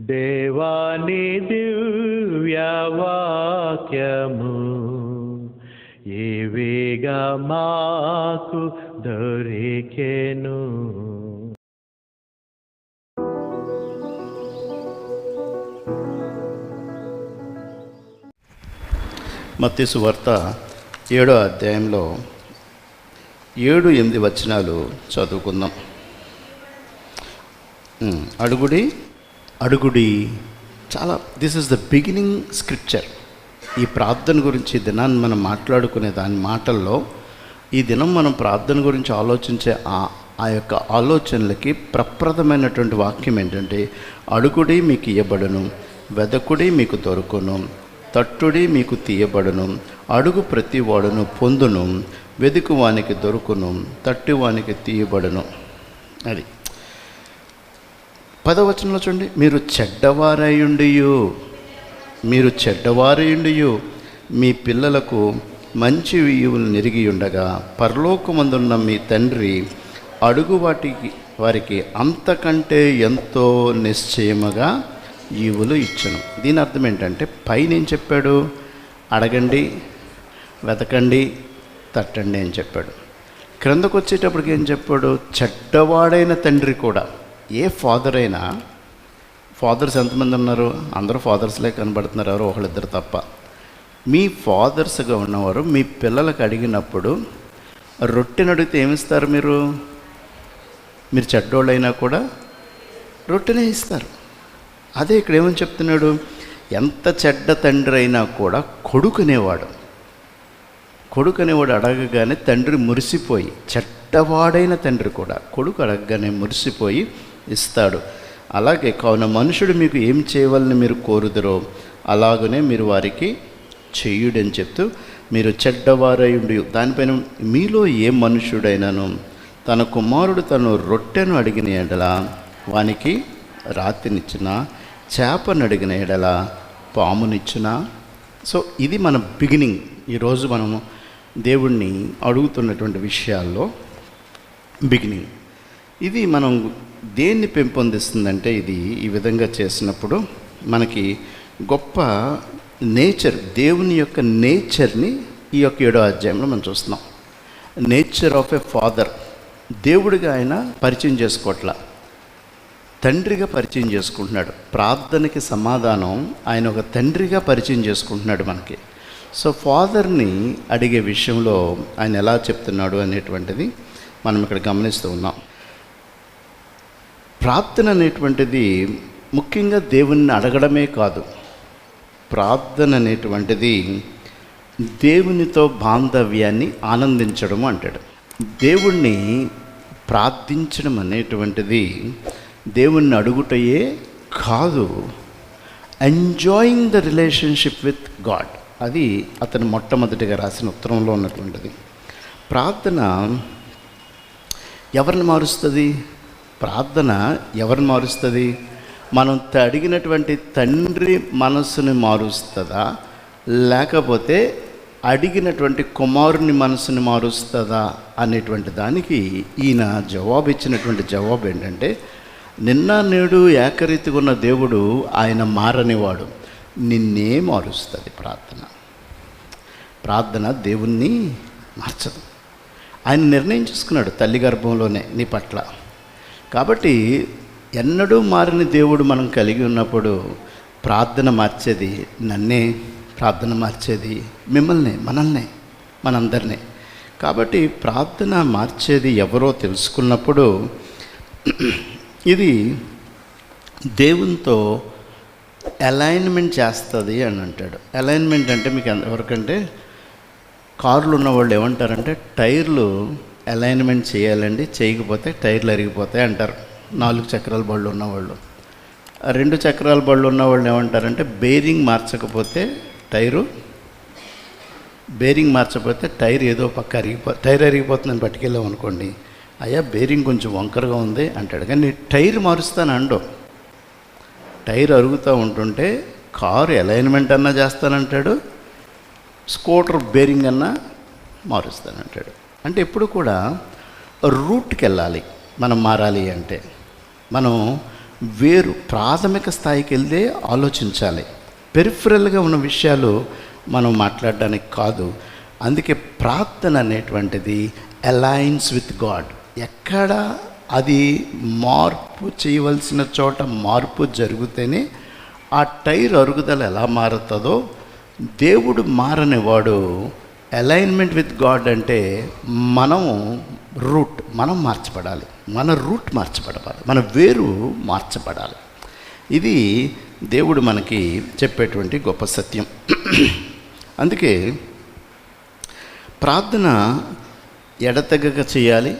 దేవాని దివ్యవాక్యము ఏవేగా మాకు దొరికెను. మత్తీసు వార్త ఏడో అధ్యాయంలో ఏడు ఎనిమిది వచనాలు చదువుకుందాం. అడుగుడి అడుగుడి. చాలా this is the beginning scripture ఈ ప్రార్థన గురించి దినాన్ని మనం మాట్లాడుకునే దాని మాటల్లో ఈ దినం మనం ప్రార్థన గురించి ఆలోచించే ఆ ఆ యొక్క ఆలోచనలకి ప్రప్రదమైనటువంటి వాక్యం ఏంటంటే అడుగుడి మీకు ఇవ్వబడను వెదకుడి మీకు దొరుకును తట్టుడి మీకు తీయబడును అడుగు ప్రతి వాడును పొందును వెదుకు వానికి దొరుకును తట్టి వానికి తీయబడును. అది. పదవచనంలో చూడండి. మీరు చెడ్డవారయుండియు మీరు చెడ్డవారయుండియు మీ పిల్లలకు మంచి ఈవులు నిరిగి ఉండగా పరలోకమందున్న మీ తండ్రి అడుగు వాటికి వారికి అంతకంటే ఎంతో నిశ్చయముగా ఈవులు ఇచ్చను. దీని అర్థం ఏంటంటే పైన ఏం చెప్పాడు? అడగండి వెతకండి తట్టండి అని చెప్పాడు. క్రిందకు వచ్చేటప్పటికి ఏం చెప్పాడు? చెడ్డవాడైన తండ్రి కూడా. ఏ ఫాదర్ అయినా ఫాదర్స్ ఎంతమంది ఉన్నారు? అందరూ ఫాదర్స్లే కనబడుతున్నారు. ఎవరో ఒకళ్ళిద్దరు తప్ప. మీ ఫాదర్స్గా ఉన్నవారు మీ పిల్లలకు అడిగినప్పుడు రొట్టెని అడిగితే ఏమిస్తారు మీరు? మీరు చెడ్డోళ్ళైనా కూడా రొట్టెనే ఇస్తారు. అదే ఇక్కడ ఏమని చెప్తున్నాడు? ఎంత చెడ్డ తండ్రి అయినా కూడా కొడుకునేవాడు. కొడుకు అనేవాడు అడగగానే తండ్రి మురిసిపోయి చెడ్డవాడైన తండ్రి కూడా కొడుకు అడగగానే మురిసిపోయి ఇస్తాడు. అలాగే కావున మనుషుడు మీకు ఏం చేయవాలని మీరు కోరుదరో అలాగనే మీరు వారికి చెయ్యుడని చెప్తూ మీరు చెడ్డవారై ఉండి దానిపైన మీలో ఏ మనుషుడైనాను? తన కుమారుడు తను రొట్టెను అడిగిన ఎడల వానికి రాతినిచ్చిన? చేపను అడిగిన ఎడల పామునిచ్చిన? సో ఇది మన బిగినింగ్. ఈరోజు మనము దేవుణ్ణి అడుగుతున్నటువంటి విషయాల్లో బిగినింగ్. ఇది మనం దేన్ని పెంపొందిస్తుందంటే ఇది ఈ విధంగా చేసినప్పుడు మనకి గొప్ప నేచర్ దేవుని యొక్క నేచర్ని ఈ యొక్క ఏడో అధ్యాయంలో మనం చూస్తున్నాం. Nature of a father. దేవుడిగా ఆయన పరిచయం చేసుకోవట్లా తండ్రిగా పరిచయం చేసుకుంటున్నాడు. ప్రార్థనకి సమాధానం ఆయన ఒక తండ్రిగా పరిచయం చేసుకుంటున్నాడు మనకి. సో ఫాదర్ని అడిగే విషయంలో ఆయన ఎలా చెప్తున్నాడు అనేటువంటిది మనం ఇక్కడ గమనిస్తూ ఉన్నాం. ప్రార్థన అనేటువంటిది ముఖ్యంగా దేవుణ్ణి అడగడమే కాదు. ప్రార్థన అనేటువంటిది దేవునితో బాంధవ్యాన్ని ఆనందించడం అంటాడు. దేవుణ్ణి ప్రార్థించడం అనేటువంటిది దేవుణ్ణి అడుగుటయే కాదు. Enjoying the relationship with God అది అతను మొట్టమొదటిగా రాసిన ఉత్తరంలో ఉన్నటువంటిది. ప్రార్థన ఎవరిని మారుస్తుంది? ప్రార్థన ఎవరిని మారుస్తుంది? మనం అడిగినటువంటి తండ్రి మనసుని మారుస్తుందా? లేకపోతే అడిగినటువంటి కుమారుని మనసుని మారుస్తుందా? అనేటువంటి దానికి ఈయన జవాబు ఇచ్చినటువంటి జవాబు ఏంటంటే నిన్న నేడు ఏకరీతిగా ఉన్న దేవుడు ఆయన మారనివాడు. నిన్నే మారుస్తుంది ప్రార్థన. ప్రార్థన దేవుణ్ణి మార్చదు. ఆయన నిర్ణయం చేసుకున్నాడు తల్లి గర్భంలోనే నీ పట్ల. కాబట్టి ఎన్నడూ మారని దేవుడు మనం కలిగి ఉన్నప్పుడు ప్రార్థన మార్చేది నన్నే ప్రార్థన మార్చేది మిమ్మల్ని మనల్నే మనందరినీ. కాబట్టి ప్రార్థన మార్చేది ఎవరో తెలుసుకున్నప్పుడు ఇది దేవునితో అలైన్మెంట్ చేస్తుంది అని అంటాడు. అలైన్మెంట్ అంటే మీకు ఎంత- ఎవరికంటే కార్లు ఉన్న వాళ్ళు ఏమంటారంటే టైర్లు అలైన్మెంట్ చేయాలండి. చేయకపోతే టైర్లు అరిగిపోతాయి అంటారు. నాలుగు చక్రాల బళ్ళు ఉన్నవాళ్ళు. రెండు చక్రాల బళ్ళు ఉన్న వాళ్ళు ఏమంటారంటే బేరింగ్ మార్చకపోతే టైరు బేరింగ్ మార్చకపోతే టైర్ ఏదో పక్క అరిగిపో టైర్ అరిగిపోతుందని పట్టుకెళ్ళాం అనుకోండి అయ్యా బేరింగ్ కొంచెం వంకరగా ఉంది అంటాడు. కానీ టైర్ మారుస్తాను అండో. టైర్ అరుగుతూ ఉంటుంటే కారు అలైన్మెంట్ అన్నా చేస్తానంటాడు స్కూటర్ బేరింగ్ అన్నా మారుస్తానంటాడు. అంటే ఎప్పుడు కూడా రూట్కి వెళ్ళాలి మనం మారాలి అంటే. మనం వేరు ప్రాథమిక స్థాయికి వెళ్తే ఆలోచించాలి. పెరిఫరల్గా ఉన్న విషయాలు మనం మాట్లాడడానికి కాదు. అందుకే ప్రార్థన అనేటువంటిది అలయన్స్ విత్ గాడ్. ఎక్కడ అది మార్పు చేయవలసిన చోట మార్పు జరిగితేనే ఆ టైర్ అరుగుదల ఎలా మారుతుందో దేవుడు మారనివాడు అలైన్మెంట్ విత్ గాడ్ అంటే మనము రూట్ మనం మార్చబడాలి. మన రూట్ మార్చబడాలి మన వేరు మార్చబడాలి. ఇది దేవుడు మనకి చెప్పేటువంటి గొప్ప సత్యం. అందుకే ప్రార్థన ఎడతెగక చేయాలి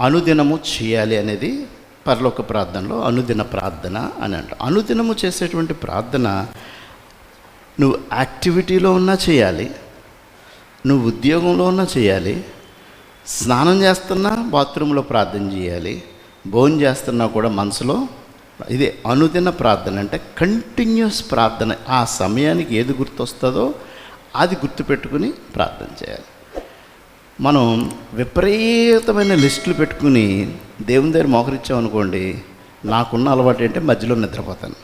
అనుదినము చేయాలి అనేది పరలోక ప్రార్థనలో అనుదిన ప్రార్థన అని అంట అనుదినము చేసేటువంటి ప్రార్థన నువ్వు యాక్టివిటీలో ఉన్నా చేయాలి నువ్వు ఉద్యోగంలో చేయాలి? స్నానం చేస్తున్నా బాత్రూంలో ప్రార్థన చేయాలి. భోజనం చేస్తున్నా కూడా మనసులో ఇదే అనుదిన ప్రార్థన అంటే కంటిన్యూస్ ప్రార్థన. ఆ సమయానికి ఏది గుర్తొస్తుందో అది గుర్తుపెట్టుకుని ప్రార్థన చేయాలి. మనం విపరీతమైన లిస్టులు పెట్టుకుని దేవుని దగ్గర మోకరించామనుకోండి నాకున్న అలవాటు ఏంటంటే మధ్యలో నిద్రపోతాను.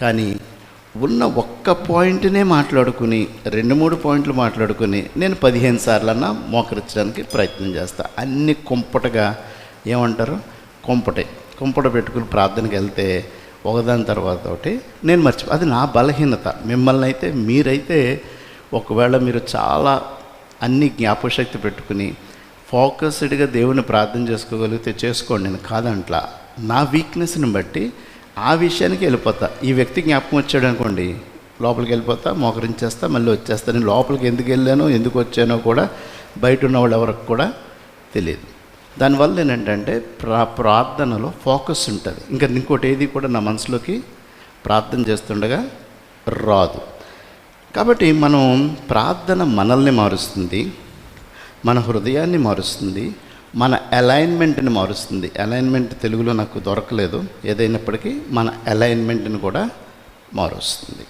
కానీ ఉన్న ఒక్క పాయింట్నే మాట్లాడుకుని రెండు మూడు పాయింట్లు మాట్లాడుకుని నేను పదిహేను సార్లన్నా మోకరించడానికి ప్రయత్నం చేస్తాను అన్ని కుంపటగా ఏమంటారు? కుంపటే. కుంపట పెట్టుకుని ప్రార్థనకి వెళ్తే ఒకదాని తర్వాత ఒకటి నేను మర్చిపో అది నా బలహీనత. మిమ్మల్ని అయితే మీరైతే ఒకవేళ మీరు చాలా అన్ని జ్ఞాపకశక్తి పెట్టుకుని ఫోకస్డ్గా దేవుని ప్రార్థన చేసుకోగలిగితే చేసుకోండి నేను కాదంట్లా. నా వీక్నెస్ని బట్టి ఆ విషయానికి వెళ్ళిపోతా. ఈ వ్యక్తి జ్ఞాపకం వచ్చాడు అనుకోండి లోపలికి వెళ్ళిపోతా మోకరించేస్తా మళ్ళీ వచ్చేస్తా. నేను లోపలికి ఎందుకు వెళ్ళానో ఎందుకు వచ్చానో కూడా బయట ఉన్న వాళ్ళు ఎవరికి కూడా తెలియదు. దానివల్ల ఏంటంటే ప్రా ప్రార్థనలో ఫోకస్ ఉంటుంది. ఇంకా ఇంకోటి ఏది కూడా నా మనసులోకి ప్రార్థన చేస్తుండగా రాదు. కాబట్టి మనం ప్రార్థన మనల్ని మారుస్తుంది మన హృదయాన్ని మారుస్తుంది మన అలైన్మెంట్ని మారుస్తుంది. అలైన్మెంట్ తెలుగులో నాకు దొరకలేదు. ఏదైనప్పటికీ మన అలైన్మెంట్ని కూడా మారుస్తుంది.